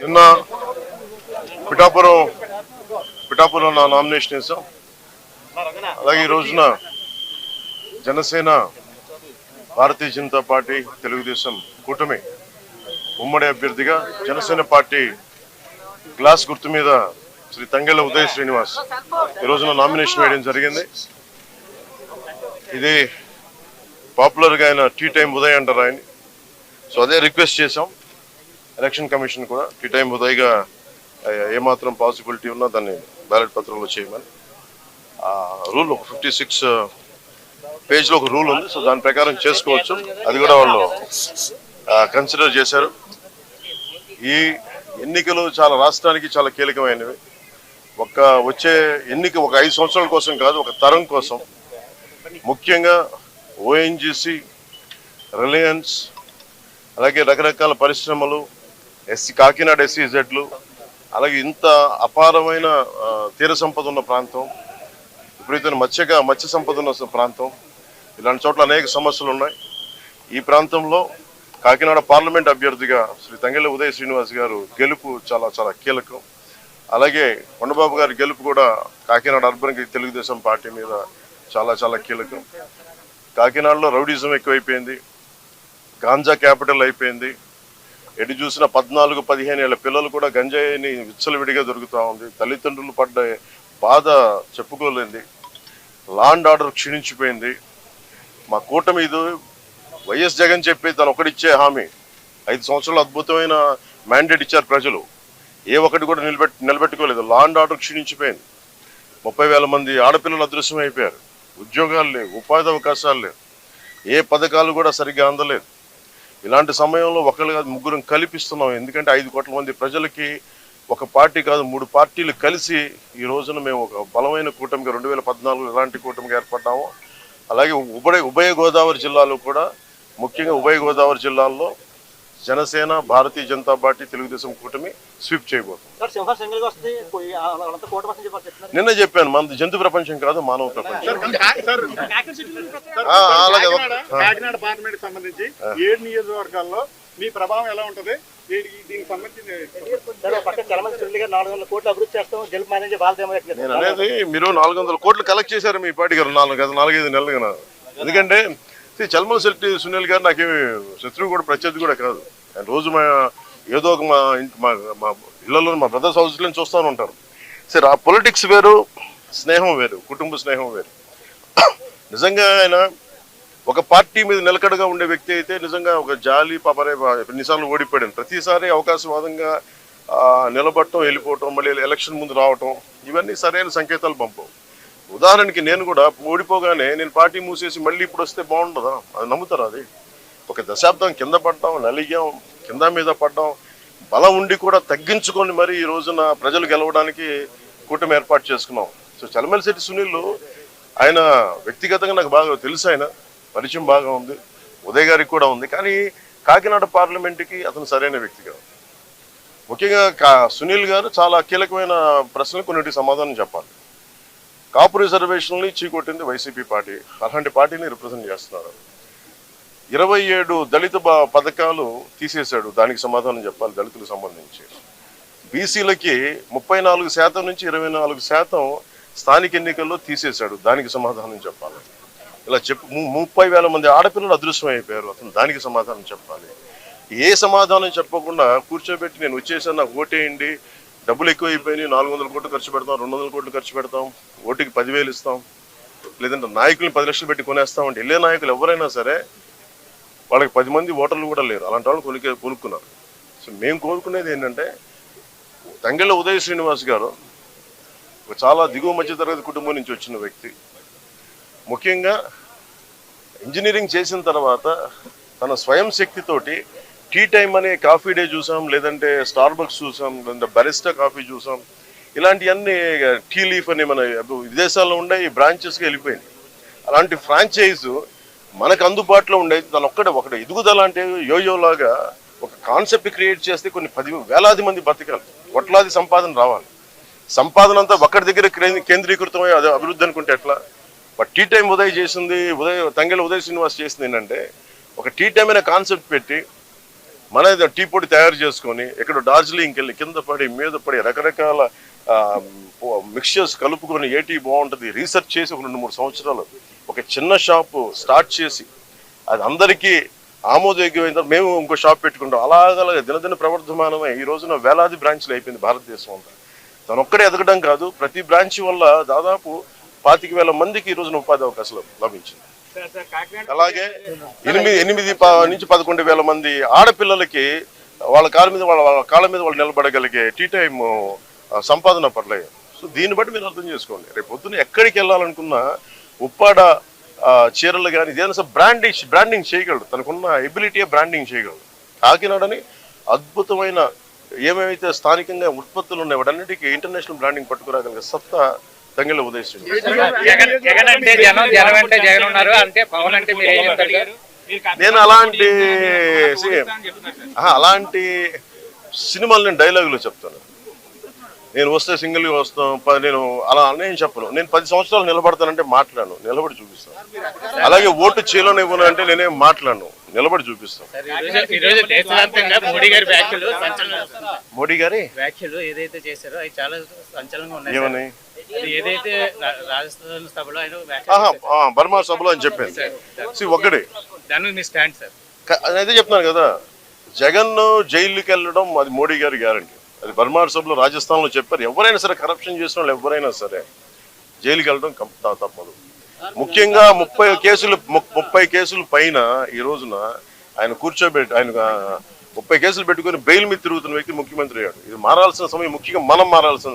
నిన్న పిఠాపురం పిఠాపురం నా నామినేషన్ వేసాం అలాగే ఈ రోజున జనసేన భారతీయ జనతా పార్టీ తెలుగుదేశం కూటమి ఉమ్మడి అభ్యర్థిగా జనసేన పార్టీ గ్లాస్ గుర్తు మీద శ్రీ తంగెళ్ళ ఉదయ శ్రీనివాస్ ఈ రోజున నామినేషన్ వేయడం జరిగింది. ఇది పాపులర్గా ఆయన టీ టైం ఉదయ్ అంటారు ఆయన సో అదే రిక్వెస్ట్ చేశాం. ఎలక్షన్ కమిషన్ కూడా టీ టైం ఉదయ్గా ఏమాత్రం పాసిబిలిటీ ఉన్నా దాన్ని బ్యాలెట్ పత్రంలో చేయమని. రూల్ ఒక ఫిఫ్టీ సిక్స్ పేజ్లో ఒక రూల్ ఉంది. సో దాని ప్రకారం చేసుకోవచ్చు. అది కూడా వాళ్ళు కన్సిడర్ చేశారు. ఈ ఎన్నికలు చాలా రాష్ట్రానికి చాలా కీలకమైనవి. ఒక వచ్చే ఎన్నిక ఒక ఐదు సంవత్సరాల కోసం కాదు ఒక తరం కోసం. ముఖ్యంగా ఓఎన్జిసి రిలయన్స్ అలాగే రకరకాల పరిశ్రమలు ఎస్సీ కాకినాడ ఎస్సీజెడ్లు అలాగే ఇంత అపారమైన తీర సంపద ఉన్న ప్రాంతం విపరీతమైన మత్స్యగా మత్స్య సంపద ఉన్న ప్రాంతం ఇలాంటి చోట్ల అనేక సమస్యలు ఉన్నాయి. ఈ ప్రాంతంలో కాకినాడ పార్లమెంట్ అభ్యర్థిగా శ్రీ తంగెళ్ళ ఉదయ శ్రీనివాస్ గారు గెలుపు చాలా చాలా కీలకం. అలాగే కొండబాబు గారి గెలుపు కూడా కాకినాడ అర్బన్ తెలుగుదేశం పార్టీ మీద చాలా చాలా కీలకం. కాకినాడలో రౌడీజం ఎక్కువైపోయింది. గాంజా క్యాపిటల్ అయిపోయింది. ఎటు చూసిన పద్నాలుగు పదిహేను ఏళ్ళ పిల్లలు కూడా గంజాయిని విచ్చలవిడిగా దొరుకుతూ ఉంది. తల్లిదండ్రులు పడ్డ బాధ చెప్పుకోలేంది. Land order క్షీణించిపోయింది. మా కూటమి ఇది వైఎస్ జగన్ చెప్పి తను ఒకటిచ్చే హామీ. ఐదు సంవత్సరాలు అద్భుతమైన మ్యాండేట్ ఇచ్చారు ప్రజలు. ఏ ఒక్కటి కూడా నిలబెట్ నిలబెట్టుకోలేదు. లాండ్ ఆర్డర్ క్షీణించిపోయింది. ముప్పై వేల మంది ఆడపిల్లలు అదృశ్యం అయిపోయారు ఉద్యోగాలు లేవు ఉపాధి అవకాశాలు లేవు. ఏ పథకాలు కూడా సరిగ్గా అందలేదు. ఇలాంటి సమయంలో ఒకళ్ళు కాదు ముగ్గురం కల్పిస్తున్నాం. ఎందుకంటే ఐదు కోట్ల మంది ప్రజలకి ఒక పార్టీ కాదు మూడు పార్టీలు కలిసి ఈ రోజున మేము ఒక బలమైన కూటమిగా రెండు వేల పద్నాలుగు ఇలాంటి కూటమిగా ఏర్పడ్డాము. అలాగే ఉభయ ఉభయ గోదావరి జిల్లాలో కూడా ముఖ్యంగా ఉభయ గోదావరి జిల్లాల్లో జనసేన భారతీయ జనతా పార్టీ తెలుగుదేశం కూటమి స్వీప్ చేయబోతుంది. నిన్న చెప్పాను మన జంతు ప్రపంచం కాదు మానవ ప్రపంచం. సార్ ఆ, అలాగే ఒక- కాకినాడ పార్లమెంట్ సంబంధించి ఏడు నియోజకవర్గాల్లో మీ ప్రభావం ఎలా ఉంటది? నేను అనేది మీరు నాలుగు వందల కోట్లు కలెక్ట్ చేశారు మీ పార్టీ గారు నాలుగు గత నాలుగైదు నెలలుగా ఎందుకంటే చల్మల శెట్టి సునీల్ గారు నాకేమి శత్రువు కూడా ప్రత్యర్థి కూడా కాదు. ఆయన రోజు మా ఏదో ఒక మా ఇంటి మా మా ఇళ్ళలో మా బ్రదర్స్ హౌస్లో చూస్తూనే ఉంటారు. సరే ఆ పొలిటిక్స్ వేరు స్నేహం వేరు కుటుంబ స్నేహం వేరు. నిజంగా ఆయన ఒక పార్టీ మీద నిలకడగా ఉండే వ్యక్తి అయితే నిజంగా ఒక జాలి పాపరే ఎన్నిసార్లు ఓడిపోయాడు. ప్రతిసారి అవకాశవాదంగా నిలబడటం వెళ్ళిపోవటం మళ్ళీ ఎలక్షన్ ముందు రావటం ఇవన్నీ సరైన సంకేతాలు పంపవు. ఉదాహరణకి నేను కూడా ఓడిపోగానే నేను పార్టీ మూసేసి మళ్ళీ ఇప్పుడు వస్తే బాగుండదా? అది నమ్ముతారు అది? ఒక దశాబ్దం కింద పడ్డాం నలిగాం కింద మీద పడ్డాం. బలం ఉండి కూడా తగ్గించుకొని మరి ఈ రోజున ప్రజలు గెలవడానికి కూటమి ఏర్పాటు చేసుకున్నాం. సో చలమలశెట్టి సునీల్ ఆయన వ్యక్తిగతంగా నాకు బాగా తెలుసు ఆయన. పరిచయం బాగా ఉంది. ఉదయ్ గారికి కూడా ఉంది. కానీ కాకినాడ పార్లమెంట్కి అతను సరైన వ్యక్తిగా ముఖ్యంగా కా- సునీల్ గారు చాలా కీలకమైన ప్రశ్నలు కొన్నిటికి సమాధానం చెప్పాలి. కాపు రిజర్వేషన్ని చీకొట్టింది వైసీపీ పార్టీ. అలాంటి పార్టీని రిప్రజెంట్ చేస్తున్నారు. ఇరవై ఏడు దళిత పథకాలు తీసేశాడు. దానికి సమాధానం చెప్పాలి దళితులకు సంబంధించి. బీసీలకి ముప్పై నాలుగు శాతం నుంచి ఇరవై నాలుగు శాతం స్థానిక ఎన్నికల్లో తీసేశాడు. దానికి సమాధానం చెప్పాలి. ఇలా చెప్పు ము- ముప్పై వేల మంది ఆడపిల్లలు అదృశ్యం అయిపోయారు అతను దానికి సమాధానం చెప్పాలి. ఏ సమాధానం చెప్పకుండా కూర్చోబెట్టి నేను వచ్చేసాను నాకు ఓటేయండి డబ్బులు ఎక్కువ అయిపోయినాయి నాలుగు వందల కోట్లు ఖర్చు పెడతాం రెండు వందల కోట్లు ఖర్చు పెడతాం ఓటుకి పదివేలు ఇస్తాం లేదంటే నాయకుల్ని పది లక్షలు పెట్టి కొనేస్తాం అంటే వెళ్ళే నాయకులు ఎవరైనా సరే వాళ్ళకి పది మంది ఓటర్లు కూడా లేరు. అలాంటి వాళ్ళు కొనుక్కే కొనుక్కున్నారు. సో మేము కోరుకునేది ఏంటంటే తంగెళ్ళ ఉదయ శ్రీనివాస్ గారు ఒక చాలా దిగువ మధ్య తరగతి కుటుంబం నుంచి వచ్చిన వ్యక్తి. ముఖ్యంగా ఇంజనీరింగ్ చేసిన తర్వాత తన స్వయం శక్తితోటి టీ టైం అనే కాఫీ డే చూసాం లేదంటే స్టార్ బక్స్ చూసాం లేదంటే బరిస్టా కాఫీ చూసాం. ఇలాంటివన్నీ టీ లీఫ్ అని మన విదేశాల్లో ఉండే ఈ బ్రాంచెస్కి వెళ్ళిపోయింది. అలాంటి ఫ్రాంచైజ్ మనకు అందుబాటులో ఉండేది. దాని ఒక్కడే ఒకటి ఎదుగుదల అంటే యోయో లాగా ఒక కాన్సెప్ట్ క్రియేట్ చేస్తే కొన్ని పది వేలాది మంది బతకాలి. కొట్లాది సంపాదన రావాలి. సంపాదన అంతా ఒక్కడి దగ్గర కేంద్రీకృతమై అది అభివృద్ధి అనుకుంటే ఎట్లా? బట్ టీ టైం ఉదయ్ చేసింది ఉదయ్ తంగెళ్ళ ఉదయ్ శ్రీనివాస్ చేసింది ఏంటంటే ఒక టీ టైం అనే కాన్సెప్ట్ పెట్టి మన టీ పొడి తయారు చేసుకొని ఇక్కడ డార్జిలింగ్కి వెళ్ళి కింద పడి మీద పడి రకరకాల మిక్చర్స్ కలుపుకొని ఏటీ బాగుంటుంది. రీసెర్చ్ చేసి ఒక రెండు మూడు సంవత్సరాలు ఒక చిన్న షాపు స్టార్ట్ చేసి అది అందరికీ ఆమోదయోగ్యమైన తర్వాత మేము ఇంకో షాప్ పెట్టుకుంటాం. అలాగలాగా దినదిన ప్రవర్ధమానమై. ఈ రోజున వేలాది బ్రాంచ్లు అయిపోయింది భారతదేశం అంతా. తను ఒక్కడే ఎదగడం కాదు ప్రతి బ్రాంచ్ వల్ల దాదాపు పాతిక వేల మందికి ఈ రోజున ఉపాధి అవకాశాలు లభించింది. అలాగే ఎనిమిది ఎనిమిది ప- నుంచి పదకొండు వేల మంది ఆడపిల్లలకి వాళ్ళ కాళ్ళ మీద వాళ్ళ వాళ్ళ కాళ్ళ మీద వాళ్ళు నిలబడగలిగే టీ టైమ్ సంపాదన పడలేదు సో దీన్ని బట్టి మీరు అర్థం చేసుకోండి. రేపు పొద్దున్న ఎక్కడికి వెళ్ళాలనుకున్నా ఉప్పాడ చీరలు కానీ ఏదైనా సరే బ్రాండింగ్ బ్రాండింగ్ చేయగలడు. తనకున్న ఎబిలిటీ బ్రాండింగ్ చేయగలడు. కాకినాడని అద్భుతమైన ఏమేమైతే స్థానికంగా ఉత్పత్తులు ఉన్నాయి వాటన్నిటికీ ఇంటర్నేషనల్ బ్రాండింగ్ పట్టుకురాగలిగే సత్తా తంగిలో ఉదయిస్తుంది జగన్ అంటే జనం జనం అంటే జగన్ ఉన్నారు. అంటే పవన్ అంటే మీరు ఏం చెప్తారు? నేను అలాంటి అలాంటి సినిమాలు నేను డైలాగులు చెప్తాను. నేను వస్తే సింగిల్గా వస్తాం నేను అలా నేను చెప్పను. నేను పది సంవత్సరాలు నిలబడతానంటే మాట్లాడను నిలబడి చూపిస్తాను. అలాగే ఓటు చేయలోనే ఇవ్వను అంటే నేనేం మాట్లాడను నిలబడి దేశవ్యాప్తంగా మోడీ గారి వ్యాఖ్యలు ఏదైతే చేశారో అవి చాలా సంచలనంగా ఉన్నాయి ఏదైతే రాజస్థాన్ సభలో ఆయన బర్మా సభలో అని చెప్పాను. See, ఒక్కడే. దాని మీద మీ స్టాండ్ సార్. క- అదే చెప్తున్నాను కదా జగన్ జైలుకి వెళ్ళడం అది మోడీ గారి గ్యారంటీ. అది బర్మార్ సభలో రాజస్థాన్లో చెప్పారు. ఎవరైనా సరే కరప్షన్ చేసిన వాళ్ళు ఎవరైనా సరే జైలుకి వెళ్ళడం తప్పదు. ముఖ్యంగా ముప్పై కేసులు ముప్పై కేసులు పైన ఈ రోజున ఆయన కూర్చోబెట్టి ఆయన ముప్పై కేసులు పెట్టుకుని బెయిల్ మీద తిరుగుతున్న వ్యక్తి ముఖ్యమంత్రి అయ్యాడు. ఇది మారాల్సిన సమయం ముఖ్యంగా మనం మారాల్సిన